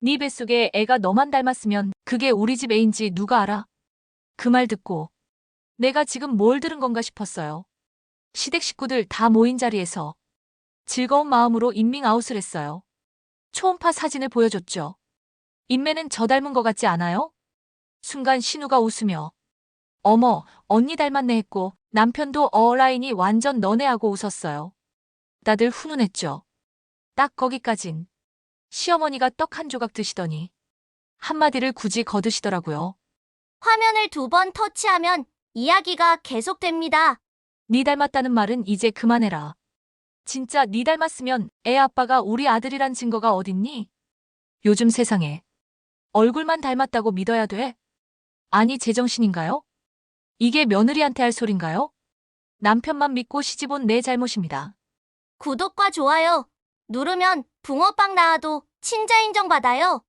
네 뱃속에 애가 너만 닮았으면 그게 우리 집 애인지 누가 알아? 그 말 듣고 내가 지금 뭘 들은 건가 싶었어요. 시댁 식구들 다 모인 자리에서 즐거운 마음으로 인밍아웃을 했어요. 초음파 사진을 보여줬죠. 인매는 저 닮은 것 같지 않아요? 순간 신우가 웃으며 어머, 언니 닮았네 했고 남편도 어라인이 완전 너네하고 웃었어요. 다들 훈훈했죠. 딱 거기까진. 시어머니가 떡 한 조각 드시더니 한마디를 굳이 거두시더라고요. 화면을 두 번 터치하면 이야기가 계속됩니다. 네 닮았다는 말은 이제 그만해라. 진짜 네 닮았으면 애 아빠가 우리 아들이란 증거가 어딨니? 요즘 세상에 얼굴만 닮았다고 믿어야 돼? 아니 제정신인가요? 이게 며느리한테 할 소린가요? 남편만 믿고 시집 온 내 잘못입니다. 구독과 좋아요 누르면 붕어빵 나와도 친자 인정받아요.